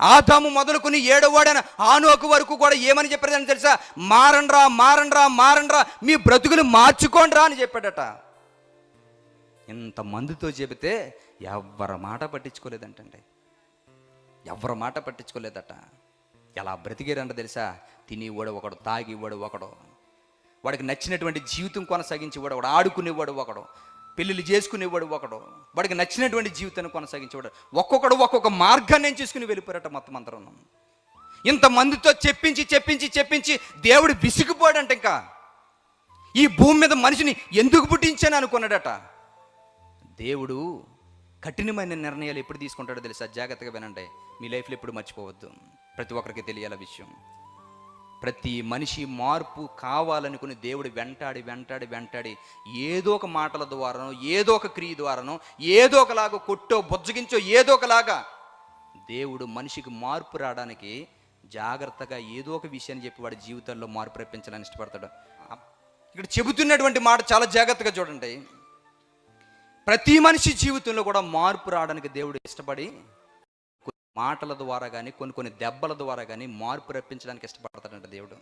ఆదాము మొదలుకుని ఏడవాడైన ఆనోకు వరకు కూడా ఏమని చెప్పాడని తెలుసా? మారండ్రా మారండ్రా మారండ్రా మీ బ్రతుకులు మార్చుకోండిరా అని చెప్పాడట. ఇంతమందితో చెబితే ఎవ్వరి మాట పట్టించుకోలేదంటండి. ఎవరి మాట పట్టించుకోలేదట. ఎలా బ్రతికేరంట తెలుసా? తినేవాడు ఒకడు తాగేవాడు ఒకడు. వాడికి నచ్చినటువంటి జీవితం కొనసాగించేవాడు ఒకడు ఆడుకునేవాడు ఒకడు. పెళ్ళిళ్ళు చేసుకునేవాడు ఒకడు. వాడికి నచ్చినటువంటి జీవితాన్ని కొనసాగించేవాడు. ఒక్కొక్కడు ఒక్కొక్క మార్గాన్ని నేను చేసుకుని వెళ్ళిపోయారట మొత్తం అందరం ఇంతమందితో చెప్పించి చెప్పించి చెప్పించి దేవుడు విసిగిపోయాడంట ఇంకా. ఈ భూమి మీద మనిషిని ఎందుకు పుట్టించాను అనుకున్నాడట. దేవుడు కఠినమైన నిర్ణయాలు ఎప్పుడు తీసుకుంటాడో తెలుసా? జాగ్రత్తగా వినండి. మీ లైఫ్లో ఎప్పుడు మర్చిపోవద్దు. ప్రతి ఒక్కరికి తెలియాల విషయం. ప్రతి మనిషి మార్పు కావాలనుకుని దేవుడు వెంటాడి వెంటాడి వెంటాడి ఏదో ఒక మాటల ద్వారానో ఏదో ఒక క్రియ ద్వారానో ఏదో ఒకలాగా కొట్టో బుజ్జగించో ఏదో ఒకలాగా దేవుడు మనిషికి మార్పు రావడానికి జాగ్రత్తగా ఏదో ఒక విషయాన్ని చెప్పి వాడి జీవితాల్లో మార్పు రప్పించాలని ఇష్టపడతాడు. ఇక్కడ చెబుతున్నటువంటి మాట చాలా జాగ్రత్తగా చూడండి. ప్రతి మనిషి జీవితంలో కూడా మార్పు రావడానికి దేవుడు ఇష్టపడి మాటల ద్వారా కానీ కొన్ని కొన్ని దెబ్బల ద్వారా కానీ మార్పు రప్పించడానికి ఇష్టపడతాడంట దేవుడు.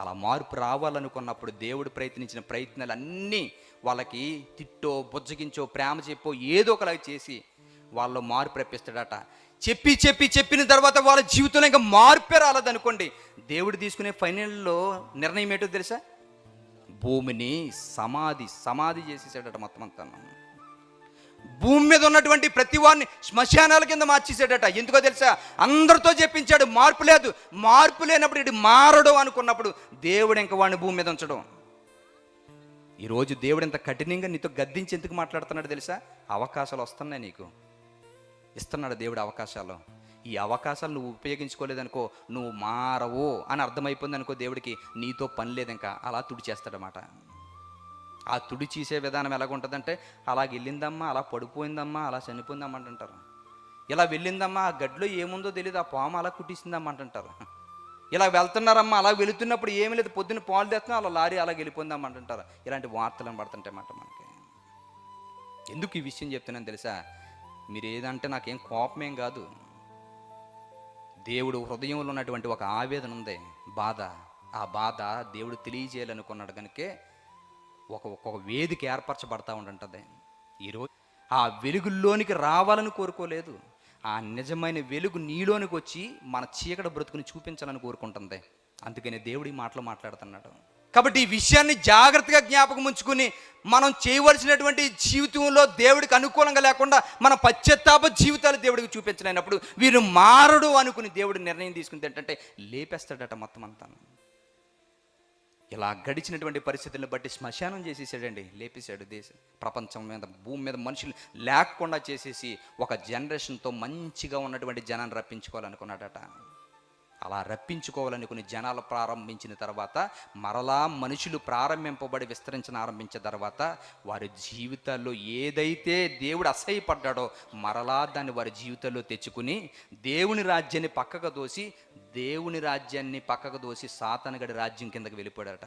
అలా మార్పు రావాలనుకున్నప్పుడు దేవుడు ప్రయత్నించిన ప్రయత్నాలు అన్నీ వాళ్ళకి తిట్టో బుజ్జగించో ప్రేమ చెప్పో ఏదో ఒకలాగా చేసి వాళ్ళు మార్పు రప్పిస్తాడట. చెప్పి చెప్పి చెప్పిన తర్వాత వాళ్ళ జీవితంలో ఇంకా మార్పే రాలేదనుకోండి దేవుడు తీసుకునే ఫైనల్లో నిర్ణయం ఏంటో తెలుసా? భూమిని సమాధి సమాధి చేసేసాడట మొత్తం అంతా భూమి మీద ఉన్నటువంటి ప్రతి వాడిని శ్మశానాల కింద మార్చేసాడట ఎందుకో తెలుసా? అందరితో చెప్పించాడు మార్పు లేదు. మార్పు లేనప్పుడు ఇటు మారడు అనుకున్నప్పుడు దేవుడు ఇంక వాడిని భూమి మీద ఉంచడం. ఈరోజు దేవుడు ఇంత కఠినంగా నీతో గద్దించి ఎందుకు మాట్లాడుతున్నాడు తెలుసా? అవకాశాలు వస్తున్నాయి నీకు. ఇస్తున్నాడు దేవుడు అవకాశాలు. ఈ అవకాశాలు నువ్వు ఉపయోగించుకోలేదనుకో నువ్వు మారవు అని అర్థమైపోయింది అనుకో దేవుడికి నీతో పని లేదు ఇంకా అలా తుడిచేస్తాడనమాట ఆ తుడి చీసే విధానం ఎలాగుంటుందంటే అలాగ వెళ్ళిందమ్మా అలా పడిపోయిందమ్మా అలా చనిపోయిందమ్మా అంటుంటారు. ఇలా వెళ్ళిందమ్మా ఆ గడ్డిలో ఏముందో తెలియదు ఆ పాము అలా కుట్టిసిందమ్మా అంటుంటారు. ఇలా వెళ్తున్నారమ్మా అలా వెళుతున్నప్పుడు ఏమీ లేదు పొద్దున్న పాలు తెస్తున్నా అలా లారీ అలా వెళ్ళిపోయిందమ్మా అంటుంటారు. ఇలాంటి వార్తలను పడుతుంటాయి మాట మనకి. ఎందుకు ఈ విషయం చెప్తున్నాను తెలుసా? మీరు ఏదంటే నాకేం కోపమేం కాదు. దేవుడు హృదయంలో ఉన్నటువంటి ఒక ఆవేదన ఉంది బాధ. ఆ బాధ దేవుడు తెలియజేయాలనుకున్నాడు కనుకే ఒక ఒక్కొక్క వేదిక ఏర్పరచబడతా ఉంటుంటుంది ఈరోజు ఆ వెలుగుల్లోనికి రావాలని కోరుకోలేదు. ఆ నిజమైన వెలుగు నీలోనికి వచ్చి మన చీకటి బ్రతుకుని చూపించాలని కోరుకుంటుంది. అందుకని దేవుడి మాటలు మాట్లాడుతున్నాడు. కాబట్టి ఈ విషయాన్ని జాగ్రత్తగా జ్ఞాపకం ఉంచుకుని మనం చేయవలసినటువంటి జీవితంలో దేవుడికి అనుకూలంగా లేకుండా మన పశ్చాత్తాప జీవితాలు దేవుడికి చూపించలేనప్పుడు వీరు మారడు అనుకుని దేవుడు నిర్ణయం తీసుకుంది ఏంటంటే లేపేస్తాడట మొత్తం అంతా ఇలా గడిచినటువంటి పరిస్థితులను బట్టి శ్మశానం చేసేసాడండి లేపేశాడు దేశ ప్రపంచం మీద భూమి మీద మనుషులు లేకుండా చేసేసి ఒక జనరేషన్తో మంచిగా ఉన్నటువంటి జనాన్ని రప్పించుకోవాలనుకున్నాడట. అలా రప్పించుకోవాలనుకుని జనాలు ప్రారంభించిన తర్వాత మరలా మనుషులు ప్రారంభింపబడి విస్తరించిన ఆరంభించిన తర్వాత వారి జీవితాల్లో ఏదైతే దేవుడు అసహ్యపడ్డాడో మరలా దాన్ని వారి జీవితంలో తెచ్చుకుని దేవుని రాజ్యాన్ని పక్కకు దోసి దేవుని రాజ్యాన్ని పక్కకు దోసి సాతనగడి రాజ్యం కిందకి వెళ్ళిపోయాడట.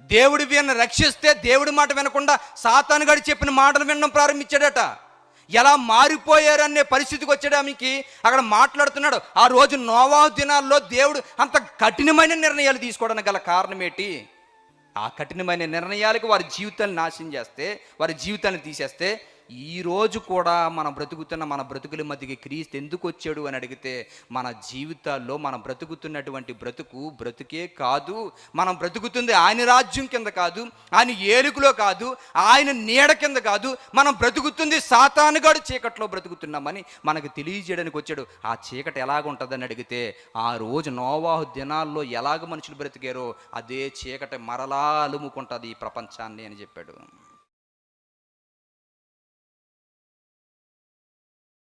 దేవుడు వీరిని రక్షిస్తే దేవుడి మాట వినకుండా సాతానుగాడు చెప్పిన మాటలు వినడం ప్రారంభించాడట. ఎలా మారిపోయారనే పరిస్థితికి వచ్చాడానికి అక్కడ మాట్లాడుతున్నాడు ఆ రోజు నోవా దినాల్లో దేవుడు అంత కఠినమైన నిర్ణయాలు తీసుకోవడానికి గల కారణం ఏంటి? ఆ కఠినమైన నిర్ణయాలకు వారి జీవితాన్ని నాశనం చేస్తే వారి జీవితాన్ని తీసేస్తే ఈ రోజు కూడా మనం బ్రతుకుతున్న మన బ్రతుకుల మధ్యకి క్రీస్తు ఎందుకు వచ్చాడు అని అడిగితే మన జీవితాల్లో మనం బ్రతుకుతున్నటువంటి బ్రతుకు బ్రతుకే కాదు. మనం బ్రతుకుతుంది ఆయన రాజ్యం కింద కాదు ఆయన ఏలుగులో కాదు ఆయన నీడ కింద కాదు. మనం బ్రతుకుతుంది సాతానుగాడు చీకట్లో బ్రతుకుతున్నామని మనకు తెలియజేయడానికి వచ్చాడు. ఆ చీకటి ఎలాగుంటుందని అడిగితే ఆ రోజు నోవాహు దినాల్లో ఎలాగ మనుషులు బ్రతికారో అదే చీకటి మరలా అలుముకుంటుంది ఈ ప్రపంచాన్ని అని చెప్పాడు.